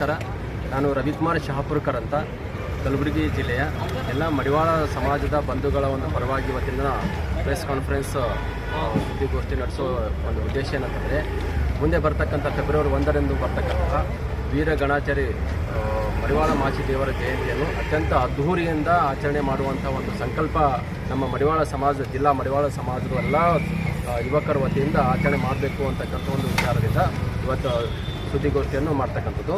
ನಮಸ್ಕಾರ. ನಾನು ರವಿಕುಮಾರ್ ಶಹಾಪುರ್ಕರ್ ಅಂತ ಕಲಬುರಗಿ ಜಿಲ್ಲೆಯ ಎಲ್ಲ ಮಡಿವಾಳ ಸಮಾಜದ ಬಂಧುಗಳ ಒಂದು ಪರವಾಗಿ ಇವತ್ತಿನ ಪ್ರೆಸ್ ಕಾನ್ಫರೆನ್ಸ್ ಸುದ್ದಿಗೋಷ್ಠಿ ನಡೆಸೋ ಒಂದು ಉದ್ದೇಶ ಏನಂತಂದರೆ, ಮುಂದೆ ಬರ್ತಕ್ಕಂಥ ಫೆಬ್ರವರಿ ಒಂದರಂದು ಬರ್ತಕ್ಕಂತಹ ವೀರ ಗಣಾಚಾರಿ ಮಡಿವಾಳ ಮಾಚಿ ದೇವರ ಜಯಂತಿಯನ್ನು ಅತ್ಯಂತ ಅದ್ಧೂರಿಯಿಂದ ಆಚರಣೆ ಮಾಡುವಂಥ ಒಂದು ಸಂಕಲ್ಪ ನಮ್ಮ ಮಡಿವಾಳ ಸಮಾಜ, ಜಿಲ್ಲಾ ಮಡಿವಾಳ ಸಮಾಜದ ಎಲ್ಲ ಯುವಕರ ವತಿಯಿಂದ ಆಚರಣೆ ಮಾಡಬೇಕು ಅಂತಕ್ಕಂಥ ಒಂದು ವಿಚಾರದಿಂದ ಇವತ್ತು ಸುದ್ದಿಗೋಷ್ಠಿಯನ್ನು ಮಾಡ್ತಕ್ಕಂಥದ್ದು.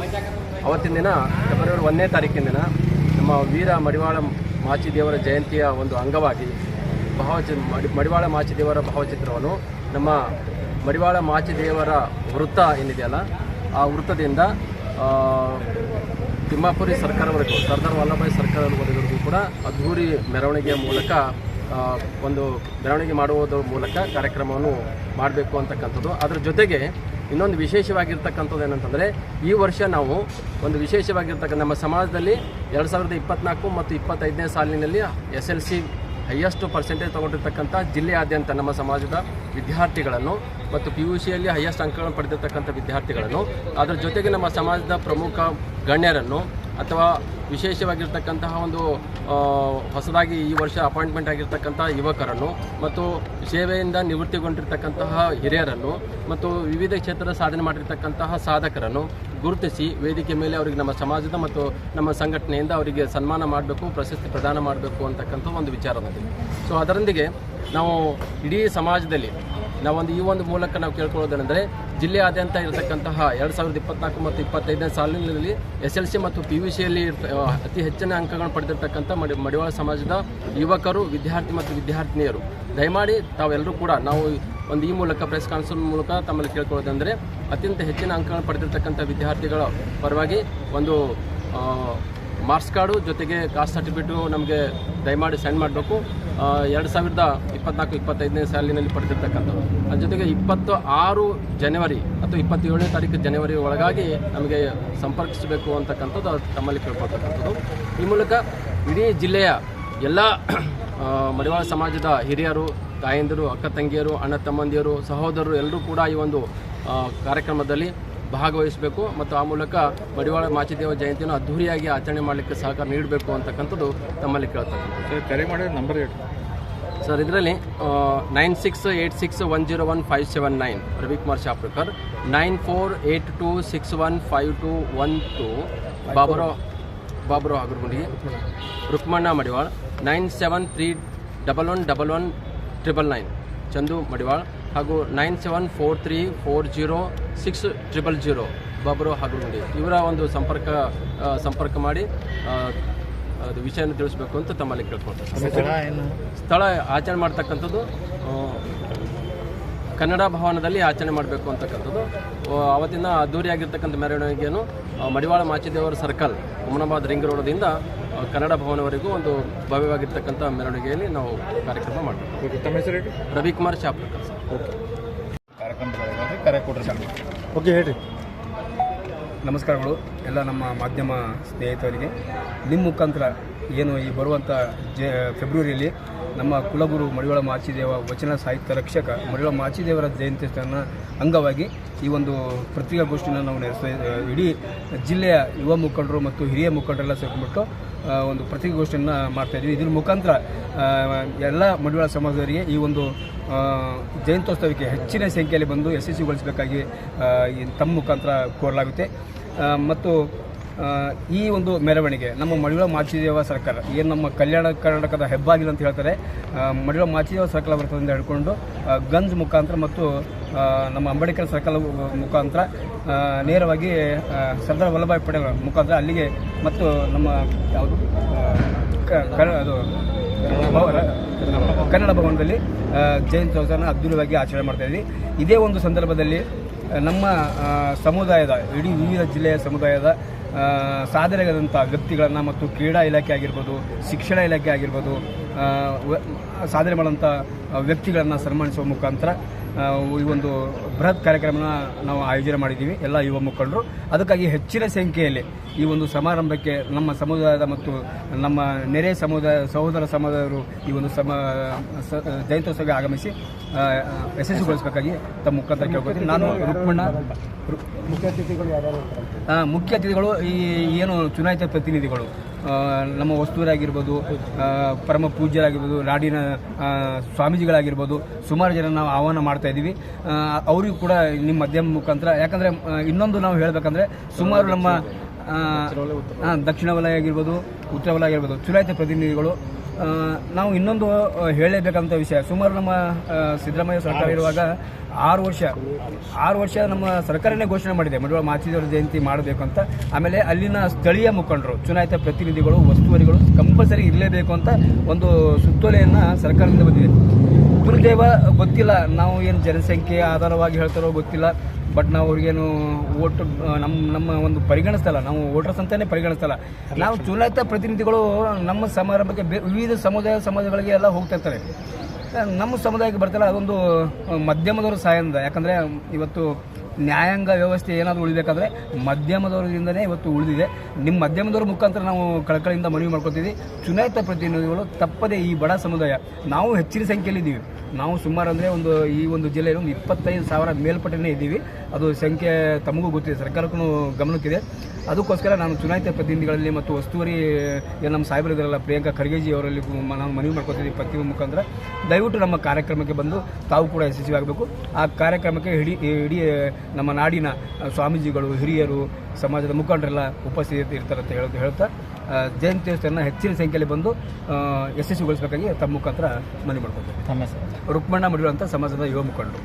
ಅವತ್ತಿನ ದಿನ, ಫೆಬ್ರವರಿ ಒಂದನೇ ತಾರೀಕಿನ ದಿನ, ನಮ್ಮ ವೀರ ಮಡಿವಾಳ ಮಾಚಿದೇವರ ಜಯಂತಿಯ ಒಂದು ಅಂಗವಾಗಿ ಭಾವಚಿ ಮಡಿ, ಮಡಿವಾಳ ಮಾಚಿದೇವರ ಭಾವಚಿತ್ರವನ್ನು ನಮ್ಮ ಮಡಿವಾಳ ಮಾಚಿದೇವರ ವೃತ್ತ ಏನಿದೆಯಲ್ಲ, ಆ ವೃತ್ತದಿಂದ ತಿಮ್ಮಾಪುರಿ ಸರ್ಕಾರವರೆಗೂ, ಸರ್ದಾರ್ ವಲ್ಲಭಾಯ್ ಸರ್ಕಾರವರೆಗೂ ಕೂಡ ಅದ್ಧೂರಿ ಮೆರವಣಿಗೆಯ ಮೂಲಕ ಒಂದು ಮೆರವಣಿಗೆ ಮಾಡುವುದರ ಮೂಲಕ ಕಾರ್ಯಕ್ರಮವನ್ನು ಮಾಡಬೇಕು ಅಂತಕ್ಕಂಥದ್ದು. ಅದರ ಜೊತೆಗೆ ಇನ್ನೊಂದು ವಿಶೇಷವಾಗಿರ್ತಕ್ಕಂಥದ್ದು ಏನಂತಂದರೆ, ಈ ವರ್ಷ ನಾವು ಒಂದು ವಿಶೇಷವಾಗಿರ್ತಕ್ಕಂಥ ನಮ್ಮ ಸಮಾಜದಲ್ಲಿ ಎರಡು ಸಾವಿರದ ಇಪ್ಪತ್ನಾಲ್ಕು ಮತ್ತು ಇಪ್ಪತ್ತೈದನೇ ಸಾಲಿನಲ್ಲಿ S L C highest percentage ತೊಗೊಂಡಿರ್ತಕ್ಕಂಥ ಜಿಲ್ಲೆಯಾದ್ಯಂತ ನಮ್ಮ ಸಮಾಜದ ವಿದ್ಯಾರ್ಥಿಗಳನ್ನು ಮತ್ತು ಪಿ ಯು ಸಿಯಲ್ಲಿ ಹೈಯೆಸ್ಟ್ ಅಂಕಗಳನ್ನು ಪಡೆದಿರ್ತಕ್ಕಂಥ ವಿದ್ಯಾರ್ಥಿಗಳನ್ನು, ಅದರ ಜೊತೆಗೆ ನಮ್ಮ ಸಮಾಜದ ಪ್ರಮುಖ ಗಣ್ಯರನ್ನು ಅಥವಾ ವಿಶೇಷವಾಗಿರ್ತಕ್ಕಂತಹ ಒಂದು ಹೊಸದಾಗಿ ಈ ವರ್ಷ ಅಪಾಯಿಂಟ್ಮೆಂಟ್ ಆಗಿರ್ತಕ್ಕಂಥ ಯುವಕರನ್ನು ಮತ್ತು ಸೇವೆಯಿಂದ ನಿವೃತ್ತಿಗೊಂಡಿರ್ತಕ್ಕಂತಹ ಹಿರಿಯರನ್ನು ಮತ್ತು ವಿವಿಧ ಕ್ಷೇತ್ರದ ಸಾಧನೆ ಮಾಡಿರ್ತಕ್ಕಂತಹ ಸಾಧಕರನ್ನು ಗುರುತಿಸಿ ವೇದಿಕೆ ಮೇಲೆ ಅವರಿಗೆ ನಮ್ಮ ಸಮಾಜದ ಮತ್ತು ನಮ್ಮ ಸಂಘಟನೆಯಿಂದ ಅವರಿಗೆ ಸನ್ಮಾನ ಮಾಡಬೇಕು, ಪ್ರಶಸ್ತಿ ಪ್ರದಾನ ಮಾಡಬೇಕು ಅಂತಕ್ಕಂಥ ಒಂದು ವಿಚಾರದಲ್ಲಿ ಸೊ ಅದರೊಂದಿಗೆ ನಾವು ಇಡೀ ಸಮಾಜದಲ್ಲಿ ನಾವೊಂದು ಈ ಒಂದು ಮೂಲಕ ನಾವು ಕೇಳ್ಕೊಳ್ಳೋದೇನೆಂದರೆ, ಜಿಲ್ಲೆಯಾದ್ಯಂತ ಇರತಕ್ಕಂತಹ ಎರಡು ಸಾವಿರದ ಇಪ್ಪತ್ನಾಲ್ಕು ಮತ್ತು ಇಪ್ಪತ್ತೈದನೇ ಸಾಲಿನಲ್ಲಿ ಎಸ್ ಎಲ್ ಸಿ ಮತ್ತು ಪಿ ಯು ಸಿಯಲ್ಲಿ ಅತಿ ಹೆಚ್ಚಿನ ಅಂಕಗಳನ್ನು ಪಡೆದಿರ್ತಕ್ಕಂಥ ಮಡಿ, ಮಡಿವಾಳ ಸಮಾಜದ ಯುವಕರು, ವಿದ್ಯಾರ್ಥಿ ಮತ್ತು ವಿದ್ಯಾರ್ಥಿನಿಯರು. ದಯಮಾಡಿ ತಾವೆಲ್ಲರೂ ಕೂಡ ನಾವು ಒಂದು ಈ ಮೂಲಕ ಪ್ರೆಸ್ ಕಾನ್ಫರೆನ್ಸ್ ಮೂಲಕ ತಮ್ಮಲ್ಲಿ ಕೇಳ್ಕೊಳ್ಳೋದಂದರೆ ಅತ್ಯಂತ ಹೆಚ್ಚಿನ ಅಂಕಗಳನ್ನು ಪಡೆದಿರ್ತಕ್ಕಂಥ ವಿದ್ಯಾರ್ಥಿಗಳ ಪರವಾಗಿ ಒಂದು ಮಾರ್ಕ್ಸ್ ಕಾರ್ಡು ಜೊತೆಗೆ ಕಾಸ್ಟ್ ಸರ್ಟಿಫಿಕೇಟು ನಮಗೆ ದಯಮಾಡಿ ಸೆಂಡ್ ಮಾಡಬೇಕು. ಎರಡು ಸಾವಿರದ ಇಪ್ಪತ್ನಾಲ್ಕು, ಇಪ್ಪತ್ತೈದನೇ ಸಾಲಿನಲ್ಲಿ ಪಡೆದಿರ್ತಕ್ಕಂಥದ್ದು. ಅದ್ರ ಜೊತೆಗೆ ಇಪ್ಪತ್ತು ಆರು ಜನವರಿ ಅಥವಾ ಇಪ್ಪತ್ತೇಳನೇ ತಾರೀಕು ಜನವರಿ ಒಳಗಾಗಿ ನಮಗೆ ಸಂಪರ್ಕಿಸಬೇಕು ಅಂತಕ್ಕಂಥದ್ದು ತಮ್ಮಲ್ಲಿ ಕೇಳ್ಕೊಳ್ತಕ್ಕಂಥದ್ದು. ಈ ಮೂಲಕ ಇಡೀ ಜಿಲ್ಲೆಯ ಎಲ್ಲ ಮಡಿವಾಳ ಸಮಾಜದ ಹಿರಿಯರು, ತಾಯಂದಿರು, ಅಕ್ಕ ತಂಗಿಯರು, ಅಣ್ಣ ತಮ್ಮಂದಿಯರು, ಸಹೋದರರು ಎಲ್ಲರೂ ಕೂಡ ಈ ಒಂದು ಕಾರ್ಯಕ್ರಮದಲ್ಲಿ ಭಾಗವಹಿಸಬೇಕು ಮತ್ತು ಆ ಮೂಲಕ ಮಡಿವಾಳ ಮಾಚಿದೇವ ಜಯಂತಿಯನ್ನು ಅದ್ಧೂರಿಯಾಗಿ ಆಚರಣೆ ಮಾಡಲಿಕ್ಕೆ ಸಹಕಾರ ನೀಡಬೇಕು ಅಂತಕ್ಕಂಥದ್ದು ತಮ್ಮಲ್ಲಿ ಕೇಳ್ತಕ್ಕಂಥದ್ದು. ಕರೆ ಮಾಡಿದ ನಂಬರ್ ಹೇಳಿ ಸರ್ ಇದರಲ್ಲಿ nine six eight six one zero one five seven nine Ravikumar Shaprakar nine four eight two six one five two one two Baburao Baburao ಆಗರ್ಗುಂಡಿಗೆ Rukmanna Madiwal nine seven three double one double one triple nine Chandu Madiwal ಹಾಗೂ nine seven four three four zero six triple zero Babaru Hagargundi ಇವರ ಒಂದು ಸಂಪರ್ಕ ಸಂಪರ್ಕ ಮಾಡಿ ಅದು ವಿಷಯನ ತಿಳಿಸ್ಬೇಕು ಅಂತ ತಮ್ಮಲ್ಲಿ ಕೇಳ್ಕೊಳ್ತಾರೆ ಸ್ಥಳ ಆಚರಣೆ ಮಾಡ್ತಕ್ಕಂಥದ್ದು ಕನ್ನಡ ಭವನದಲ್ಲಿ ಆಚರಣೆ ಮಾಡಬೇಕು ಅಂತಕ್ಕಂಥದ್ದು. ಅವತ್ತಿನ ಅದ್ದೂರಿಯಾಗಿರ್ತಕ್ಕಂಥ ಮೆರವಣಿಗೆಯನ್ನು ಮಡಿವಾಳ ಮಾಚಿದೇವರ ಸರ್ಕಲ್ ಹುಮನಾಬಾದ್ ರಿಂಗ್ ರೋಡದಿಂದ ಕನ್ನಡ ಭವನವರೆಗೂ ಒಂದು ಭವ್ಯವಾಗಿರ್ತಕ್ಕಂಥ ಮೆರವಣಿಗೆಯಲ್ಲಿ ನಾವು ಕಾರ್ಯಕ್ರಮ ಮಾಡ್ತೀವಿ. ತಮ್ಮ ಹೆಸರು ಹೇಳಿ? ರವಿಕುಮಾರ್ ಶಾಪ್ರಕರ್ ಸರ್ ಓಕೆ ಕಾರ್ಯಕ್ರಮದಲ್ಲಿ ಕರೆ ಓಕೆ ಹೇಳ್ರಿ. ನಮಸ್ಕಾರಗಳು. ಎಲ್ಲ ನಮ್ಮ ಮಾಧ್ಯಮ ಸ್ನೇಹಿತರಿಗೆ. ನಿಮ್ಮ ಮುಖಾಂತರ ಏನು ಈ ಬರುವಂಥ ಜ ಫೆಬ್ರವರಿಯಲ್ಲಿ ನಮ್ಮ ಕುಲಗುರು ಮಡಿವಾಳ ಮಾಚಿದೇವ ವಚನ ಸಾಹಿತ್ಯ ರಕ್ಷಕ ಮಡಿವಾಳ ಮಾಚಿದೇವರ ಜಯಂತಿಯನ್ನು ಅಂಗವಾಗಿ ಈ ಒಂದು ಪತ್ರಿಕಾಗೋಷ್ಠಿಯನ್ನು ನಾವು ನಡೆಸ್ತಾ ಇಡೀ ಜಿಲ್ಲೆಯ ಯುವ ಮುಖಂಡರು ಮತ್ತು ಹಿರಿಯ ಮುಖಂಡರೆಲ್ಲ ಸೇರ್ಕೊಂಡ್ಬಿಟ್ಟು ಒಂದು ಪತ್ರಿಕಾಗೋಷ್ಠಿಯನ್ನು ಮಾಡ್ತಾ ಇದ್ದೀವಿ. ಇದ್ರ ಮುಖಾಂತರ ಎಲ್ಲ ಮಡಿವಾಳ ಸಮಾಜದವರಿಗೆ ಈ ಒಂದು ಜಯಂತ್ಯೋತ್ಸವಕ್ಕೆ ಹೆಚ್ಚಿನ ಸಂಖ್ಯೆಯಲ್ಲಿ ಬಂದು ಯಶಸ್ವಿಗೊಳಿಸಬೇಕಾಗಿ ತಮ್ಮ ಮುಖಾಂತರ ಕೋರಲಾಗುತ್ತೆ. ಮತ್ತು ಈ ಒಂದು ಮೆರವಣಿಗೆ ನಮ್ಮ ಮಡಿವಾಳ ಮಾಚಿದೇವ ಸರ್ಕಾರ ಏನು ನಮ್ಮ ಕಲ್ಯಾಣ ಕರ್ನಾಟಕದ ಹೆಬ್ಬಾಗಿಲು ಅಂತ ಹೇಳ್ತಾರೆ ಮಡಿವಾಳ ಮಾಚಿದೇವ ಸರ್ಕಲ್ ಬರ್ತದೆ ಹಿಡ್ಕೊಂಡು ಆ, ಗಂಜ್ ಮುಖಾಂತರ ಮತ್ತು ನಮ್ಮ ಅಂಬೇಡ್ಕರ್ ಸರ್ಕಲ್ ಮುಖಾಂತರ ನೇರವಾಗಿ ಸರ್ದಾರ್ ವಲ್ಲಭಾಯ್ ಪಟೇಲ್ ಮುಖಾಂತರ ಅಲ್ಲಿಗೆ ಮತ್ತು ನಮ್ಮ ಯಾವುದು ಅದು ಕನ್ನಡ ಭವನದಲ್ಲಿ ಜಯಂತಿ ಜಯಂತ್ಯೋತ್ಸವನ ಅದ್ದೂರಿಯಾಗಿ ಆಚರಣೆ ಮಾಡ್ತಾ ಇದ್ದೀವಿ ಇದೇ ಒಂದು ಸಂದರ್ಭದಲ್ಲಿ ನಮ್ಮ ಸಮುದಾಯದ ಇಡೀ ವಿವಿಧ ಜಿಲ್ಲೆಯ ಸಮುದಾಯದ ಸಾಧನೆಗಾದಂಥ ಅಗತ್ಯಗಳನ್ನು ಮತ್ತು ಕ್ರೀಡಾ ಇಲಾಖೆ ಆಗಿರ್ಬೋದು ಶಿಕ್ಷಣ ಇಲಾಖೆ ಆಗಿರ್ಬೋದು ಸಾಧನೆ ಮಾಡುವಂಥ ವ್ಯಕ್ತಿಗಳನ್ನು ಸನ್ಮಾನಿಸುವ ಮುಖಾಂತರ ಈ ಒಂದು ಬೃಹತ್ ಕಾರ್ಯಕ್ರಮನ ನಾವು ಆಯೋಜನೆ ಮಾಡಿದ್ದೀವಿ ಎಲ್ಲ ಯುವ ಮುಖಂಡರು. ಅದಕ್ಕಾಗಿ ಹೆಚ್ಚಿನ ಸಂಖ್ಯೆಯಲ್ಲಿ ಈ ಒಂದು ಸಮಾರಂಭಕ್ಕೆ ನಮ್ಮ ಸಮುದಾಯದ ಮತ್ತು ನಮ್ಮ ನೆರೆ ಸಮುದಾಯ ಸಹೋದರ ಸಮುದಾಯರು ಈ ಒಂದು ಸಮ ಜಯಂತ್ಯೋತ್ಸವಕ್ಕೆ ಆಗಮಿಸಿ ಯಶಸ್ವಿಗೊಳಿಸಬೇಕಾಗಿ ತಮ್ಮ ಮುಖಾಂತರ ಕೇಳ್ಕೊತೀನಿ ನಾನು ರುಕ್ಮಣ್ಣ ಮುಖ್ಯ ಅತಿಥಿಗಳು ಈ ಏನು ಚುನಾಯಿತ ಪ್ರತಿನಿಧಿಗಳು. ನಮ್ಮ ವಸ್ತುವರಾಗಿರ್ಬೋದು ಪರಮ ಪೂಜ್ಯರಾಗಿರ್ಬೋದು ನಾಡಿನ ಸ್ವಾಮೀಜಿಗಳಾಗಿರ್ಬೋದು ಸುಮಾರು ಜನ ನಾವು ಆಹ್ವಾನ ಮಾಡ್ತಾ ಇದ್ದೀವಿ. ಅವರಿಗೂ ಕೂಡ ನಿಮ್ಮ ಮಧ್ಯಮ ಮುಖಾಂತರ ಯಾಕಂದರೆ ಇನ್ನೊಂದು ನಾವು ಹೇಳಬೇಕಂದ್ರೆ ಸುಮಾರು ನಮ್ಮ ದಕ್ಷಿಣ ವಲಯ ಆಗಿರ್ಬೋದು ಉತ್ತರ ವಲಯ ಆಗಿರ್ಬೋದು ಚುನಾಯಿತ ಪ್ರತಿನಿಧಿಗಳು ನಾವು ಇನ್ನೊಂದು ಹೇಳಲೇಬೇಕಂತ ವಿಷಯ. ಸುಮಾರು ನಮ್ಮ ಸಿದ್ದರಾಮಯ್ಯ ಸರ್ಕಾರ ಇರುವಾಗ ಆರು ವರ್ಷ ಆರು ವರ್ಷ ನಮ್ಮ ಸರ್ಕಾರನೇ ಘೋಷಣೆ ಮಾಡಿದೆ. ಮಡಿವಾಳ ಮಾಚಿದೇವರ ಜಯಂತಿ ಮಾಡಬೇಕು ಅಂತ. ಆಮೇಲೆ ಅಲ್ಲಿನ ಸ್ಥಳೀಯ ಮುಖಂಡರು ಚುನಾಯಿತ ಪ್ರತಿನಿಧಿಗಳು ವಸ್ತುವರಿಗಳು ಕಂಪಲ್ಸರಿ ಇರಲೇಬೇಕು ಅಂತ ಒಂದು ಸುತ್ತೋಲೆಯನ್ನು ಸರ್ಕಾರದಿಂದ ಬಂದಿದೆ. ದುರ್ದೇವ ಗೊತ್ತಿಲ್ಲ. ನಾವು ಏನು ಜನಸಂಖ್ಯೆ ಆಧಾರವಾಗಿ ಹೇಳ್ತಾರೋ ಗೊತ್ತಿಲ್ಲ. ಬಟ್ ನಾವು ಅವ್ರಿಗೇನು ಓಟ್ ನಮ್ಮ ನಮ್ಮ ಒಂದು ಪರಿಗಣಿಸ್ತಲ್ಲ, ನಾವು ವೋಟರ್ಸ್ ಅಂತಾನೆ ಪರಿಗಣಿಸ್ತಲ್ಲ. ನಾವು ಚುನಾಯಿತ ಪ್ರತಿನಿಧಿಗಳು ನಮ್ಮ ಸಮಾರಂಭಕ್ಕೆ ವಿವಿಧ ಸಮುದಾಯ ಸಮಾಜಗಳಿಗೆ ಎಲ್ಲ ಹೋಗ್ತಾ ಇರ್ತಾರೆ. ನಮ್ಮ ಸಮುದಾಯಕ್ಕೆ ಬರ್ತಾರೆ ಅದೊಂದು ಸಹಾಯ ಸಹಾಯದಿಂದ. ಯಾಕಂದರೆ ಇವತ್ತು ನ್ಯಾಯಾಂಗ ವ್ಯವಸ್ಥೆ ಏನಾದರೂ ಉಳಿಬೇಕಾದ್ರೆ ಮಧ್ಯಮದವರಿಂದನೇ ಇವತ್ತು ಉಳಿದಿದೆ. ನಿಮ್ಮ ಮಧ್ಯಮದವರ ಮುಖಾಂತರ ನಾವು ಕಳಕಳಿಯಿಂದ ಮನವಿ ಮಾಡ್ಕೊತೀವಿ. ಚುನಾಯಿತ ಪ್ರತಿನಿಧಿಗಳು ತಪ್ಪದೇ ಈ ಬಡ ಸಮುದಾಯ. ನಾವು ಹೆಚ್ಚಿನ ಸಂಖ್ಯೆಯಲ್ಲಿ ಇದ್ದೀವಿ ನಾವು ಸುಮಾರು ಅಂದರೆ ಒಂದು ಈ ಒಂದು ಜಿಲ್ಲೆಯಲ್ಲಿ ಒಂದು ಇಪ್ಪತ್ತೈದು ಸಾವಿರ ಮೇಲ್ಪಟ್ಟನೇ ಇದ್ದೀವಿ. ಅದು ಸಂಖ್ಯೆ ತಮಗೂ ಗೊತ್ತಿದೆ. ಸರ್ಕಾರಕ್ಕೂ ಗಮನಕ್ಕಿದೆ. ಅದಕ್ಕೋಸ್ಕರ ನಾನು ಚುನಾಯಿತ ಪ್ರತಿನಿಧಿಗಳಲ್ಲಿ ಮತ್ತು ವಸ್ತುವರಿ ಏನು ನಮ್ಮ ಸಾಹೇಬರು ಇದ್ದಾರಲ್ಲ ಪ್ರಿಯಾಂಕಾ ಖರ್ಗೆಜಿ ಅವರಲ್ಲಿ ನಾವು ಮನವಿ ಮಾಡ್ಕೊತೀವಿ ಪತ್ರಿಕೆ ಮುಖಾಂತರ. ದಯವಿಟ್ಟು ನಮ್ಮ ಕಾರ್ಯಕ್ರಮಕ್ಕೆ ಬಂದು ತಾವು ಕೂಡ ಯಶಸ್ವಿ ಆಗಬೇಕು. ಆ ಕಾರ್ಯಕ್ರಮಕ್ಕೆ ಇಡೀ ಇಡೀ ನಮ್ಮ ನಾಡಿನ ಸ್ವಾಮೀಜಿಗಳು ಹಿರಿಯರು ಸಮಾಜದ ಮುಖಂಡರೆಲ್ಲ ಉಪಸ್ಥಿತಿ ಇರ್ತಾರೆ ಅಂತ ಹೇಳೋದು ಹೇಳ್ತಾ ಜಯಂತ್ಯೋತ್ಸವನ ಹೆಚ್ಚಿನ ಸಂಖ್ಯೆಯಲ್ಲಿ ಬಂದು ಯಶಸ್ವಿಗೊಳಿಸಬೇಕಾಗಿ ತಮ್ಮ ಮುಖಾಂತರ ಮನವಿ ಮಾಡ್ಕೊತೀವಿ. ರುಕ್ಮಣ್ಣ ಮಡಿರುವಂಥ ಸಮಾಜದ ಯುವ ಮುಖಂಡರು.